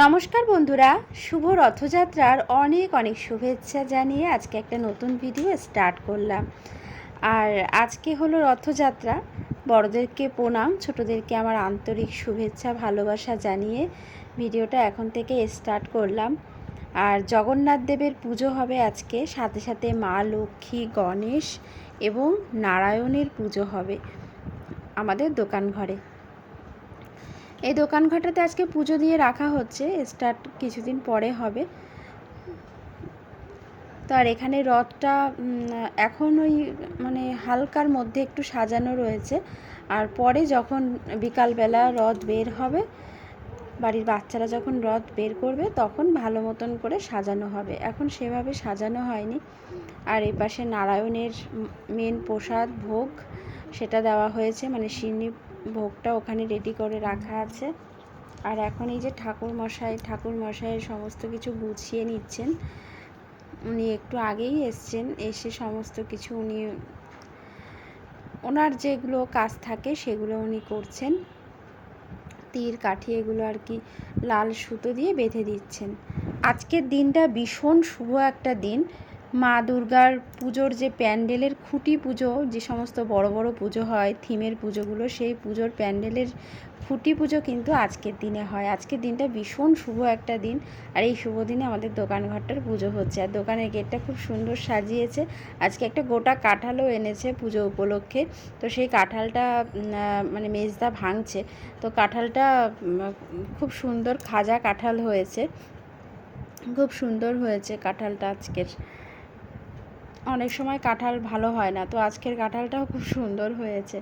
নমস্কার বন্ধুরা, শুভ রথযাত্রার অনেক অনেক শুভেচ্ছা জানিয়ে আজকে একটা নতুন ভিডিও স্টার্ট করলাম। আর আজকে হলো রথযাত্রা। বড়দেরকে প্রণাম, ছোটদেরকে আমার আন্তরিক শুভেচ্ছা, ভালোবাসা জানিয়ে ভিডিওটা এখন থেকে স্টার্ট করলাম। আর জগন্নাথ দেবের পুজো হবে আজকে, সাথে সাথে মা লক্ষ্মী, গণেশ এবং নারায়ণের পুজো হবে আমাদের দোকান ঘরে। এই দোকান ঘরটাতে আজকে পুজো দিয়ে রাখা হচ্ছে। স্টার্ট কিছুদিন পরে হবে। তো আর এখানে রথটা এখন ওই মানে হালকার মধ্যে একটু সাজানো রয়েছে। আর পরে যখন বিকালবেলা রথ বের হবে, বাড়ির বাচ্চারা যখন রথ বের করবে, তখন ভালো মতন করে সাজানো হবে। এখন সেভাবে সাজানো হয়নি। আর এই পাশে নারায়ণের মেন প্রসাদ ভোগ সেটা দেওয়া হয়েছে। মানে সিন্নি ভোগটা ওখানে রেডি করে রাখা আছে। আর এখন এই যে ঠাকুর মশাই ঠাকুর মশাইয়ের সমস্ত কিছু গুছিয়ে নিচ্ছেন। উনি একটু আগেই এসছেন, এসে সমস্ত কিছু উনি, ওনার যেগুলো কাজ থাকে সেগুলো উনি করছেন। তীর, কাঠি এগুলো আর কি লাল সুতো দিয়ে বেঁধে দিচ্ছেন। আজকের দিনটা ভীষণ শুভ একটা দিন। মা দুর্গার পুজোর যে প্যান্ডেলের খুঁটি পুজো, যে সমস্ত বড় বড় পুজো হয়, থিমের পুজোগুলো, সেই পুজোর প্যান্ডেলের খুঁটি পুজো কিন্তু আজকের দিনে হয়। আজকের দিনটা ভীষণ শুভ একটা দিন। আর এই শুভ দিনে আমাদের দোকান ঘরটার পুজো হচ্ছে। আর দোকানের গেটটা খুব সুন্দর সাজিয়েছে। আজকে একটা গোটা কাঁঠালও এনেছে পুজো উপলক্ষে। তো সেই কাঁঠালটা মানে মেজদা ভাঙছে। তো কাঁঠালটা খুব সুন্দর খাজা কাঁঠাল হয়েছে। খুব সুন্দর হয়েছে কাঁঠালটা আজকের। অনেক সময় কাঁঠাল ভালো হয় না। তো আজকের কাঁঠালটাও খুব সুন্দর হয়েছে।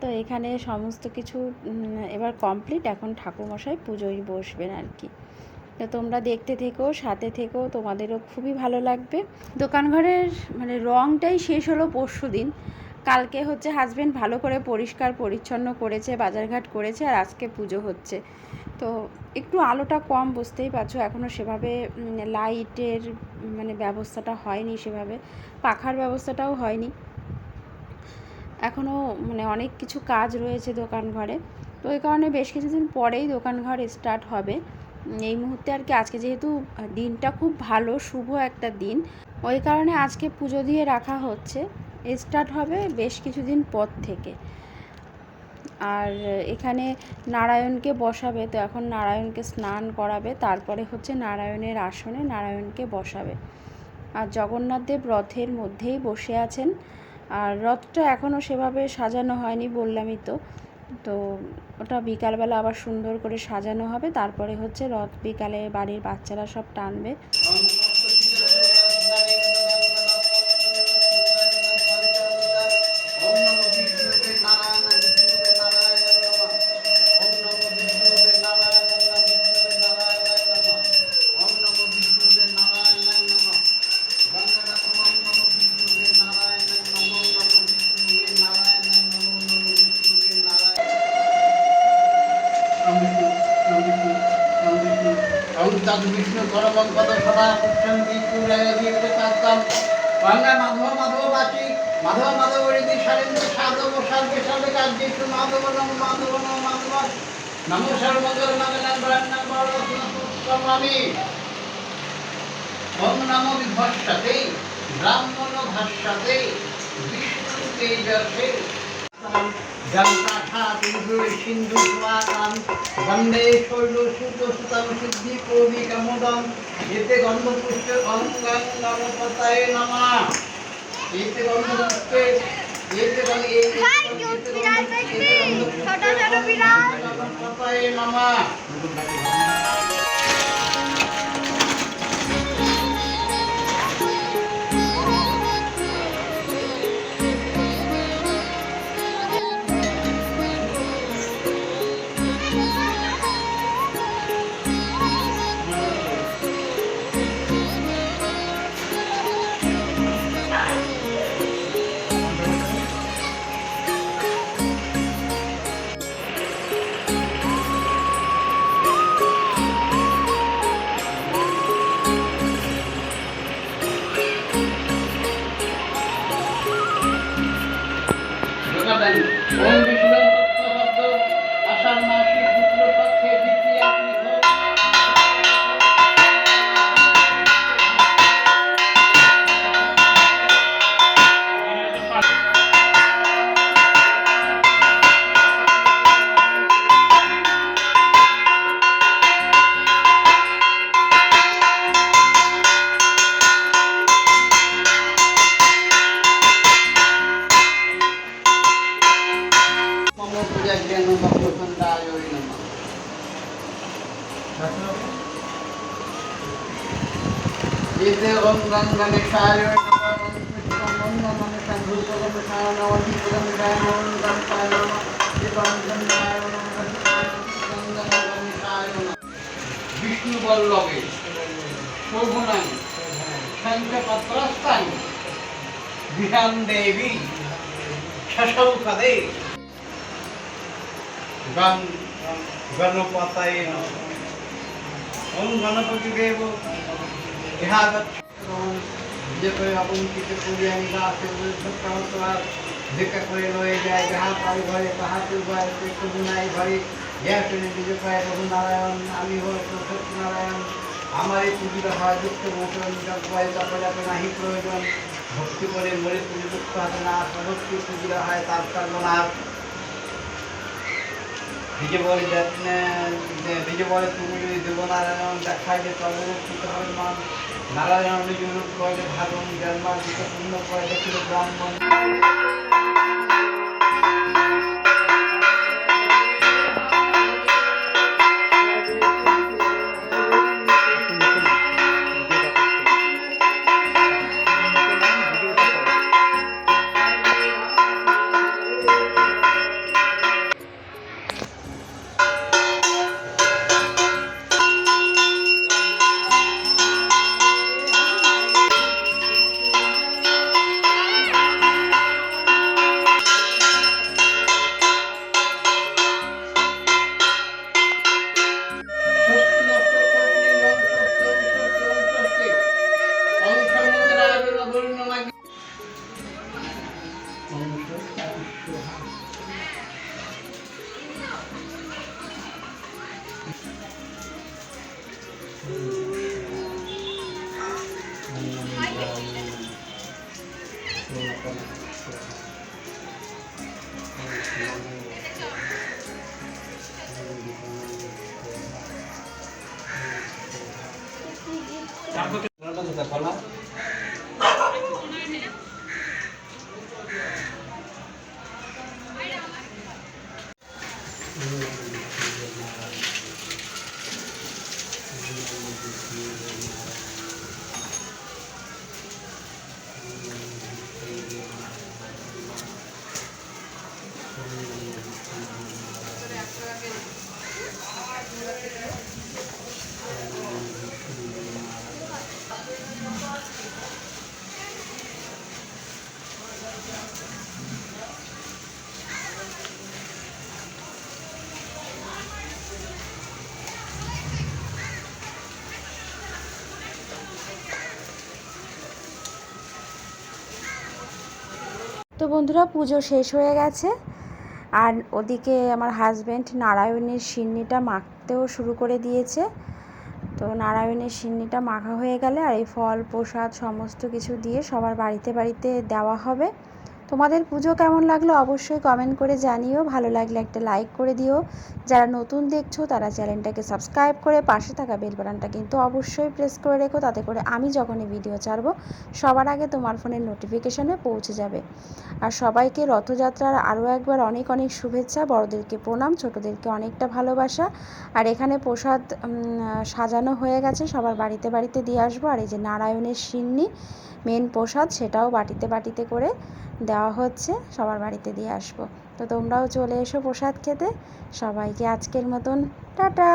তো এখানে সমস্ত কিছু এবার কমপ্লিট এখন ঠাকুমশাই পুজোয় বসবেন আর কি। তো তোমরা দেখতে থেকো, সাথে থেকো, তোমাদেরও খুবই ভালো লাগবে। দোকানঘরের মানে রংটাই শেষ হলো পরশু দিন কালকে হচ্ছে হাজবেন্ড ভালো করে পরিষ্কার পরিচ্ছন্ন করেছে, বাজারঘাট করেছে আর আজকে পুজো হচ্ছে। তো একটু আলোটা কম বুঝতেই পারছ এখনও সেভাবে লাইটের মানে ব্যবস্থাটা হয়নি সেভাবে, পাখার ব্যবস্থাটাও হয়নি। এখনও মানে অনেক কিছু কাজ রয়েছে দোকান ঘরে। তো ওই কারণে বেশ কিছুদিন পরেই দোকান ঘর স্টার্ট হবে। এই মুহূর্তে আর কি, আজকে যেহেতু দিনটা খুব ভালো, শুভ একটা দিন, ওই কারণে আজকে পুজো দিয়ে রাখা হচ্ছে। স্টার্ট হবে বেশ কিছুদিন পর থেকে। আর এখানে নারায়ণকে বসাবে, তো এখন নারায়ণকে স্নান করাবে, তারপরে হচ্ছে নারায়ণের আসনে নারায়ণকে বসাবে। আর জগন্নাথদেব রথের মধ্যেই বসে আছেন। আর রথটা এখনও সেভাবে সাজানো হয়নি বললামই তো। তো ওটা বিকালবেলা আবার সুন্দর করে সাজানো হবে, তারপরে হচ্ছে রথ বিকালে বাড়ির বাচ্চারা সব টানবে। বাংলা মাধব মাধব বাচি। মাধব মাধব রীতি সারেন্দ্র সাধব সার্গে সার্গে কার্যেষু মাধব নম মাধব নম মাধব। নম সর্বমঙ্গল মঙ্গলং ব্রাহ্মণ বড়মি ওম নম বিভস্যতে ব্রাহ্মণ ভাষ্যতে বিষ্ণু তেজসে বিন্দু সিন্ধু স্বাকাম বন্দে শৈল সুত সুতম সিদ্ধি কবি কমোদম এতে গন্ধপুষ্পে অঙ্গং নমা এতে গন্ধপুষ্পে এতে গন্ধ এতে গণপতায় নমা সায় নমঃ শিবম গঙ্গায় নমঃ গঙ্গম সায় নমঃ বিষ্ণু বল্লভে শোভনাং শঙ্খপত্রস্তাং বিহান দেবী শশৌকদে গং গণপতায় নমঃ ওম গণপতি দেব ইহা যে করে আপন কিছু করি আমি গাছ সত্যাবতার দেখা করে লয়ে যায়, যাহা পাই ঘরে তাহাতে উপায় একটু নাই ঘরে। ইয়া শুনে নিজে পায় প্রভু নারায়ণ আমি আমার এই পুজোটা হয় দুঃখ, মোচন জগবায় তপজাতে নাহি প্রয়োজন। ভক্তি করে মরে পুজো দুঃখ হাতে না সভক্তি পুজোটা হয় তার সর্বনাশ ভিজে বলে ভিজে বলে তুমি যদি দেবনারায়ণ দেখাই যে তর্বরক্ষিত হবে মান। নারায়ণ নিজুর কয়ে ভাগন জন্মা দিতে পূর্ণ কয়ে দেখিল ব্রাহ্মণ। তো বন্ধুরা, পুজো শেষ হয়ে গেছে। আর ওদিকে আমার হাজব্যান্ড নারায়ণের সিন্নিটা মাখতেও শুরু করে দিয়েছে। তো নারায়ণের সিন্নিটা মাখা হয়ে গেলে আর এই ফল, প্রসাদ সমস্ত কিছু দিয়ে সবার বাড়িতে বাড়িতে দেওয়া হবে। তোমাদের পুজো কেমন লাগল অবশ্যই কমেন্ট করে জানিও। ভালো লাগলে একটা লাইক করে দিও। যারা নতুন দেখছ তারা চ্যানেলটাকে সাবস্ক্রাইব করে পাশে থাকা বেল বাটনটা কিন্তু অবশ্যই প্রেস করে রেখো। তাতে করে আমি যখনই ভিডিও ছাড়বো, সবার আগে তোমার ফোনের নোটিফিকেশানে পৌঁছে যাবে। আর সবাইকে রথযাত্রার আরও একবার অনেক অনেক শুভেচ্ছা। বড়দেরকে প্রণাম, ছোটদেরকে অনেকটা ভালোবাসা। আর এখানে প্রসাদ সাজানো হয়ে গেছে। সবার বাড়িতে বাড়িতে দিয়ে আসব। আর এই যে নারায়ণের সিন্নি মেন প্রসাদ, সেটাও বাটিতে বাটিতে করে দেওয়া হচ্ছে, সবার বাড়িতে দিয়ে আসব। তো তোমরাও চলে এসো প্রসাদ খেতে। সবাইকে আজকের মতন, টাটা!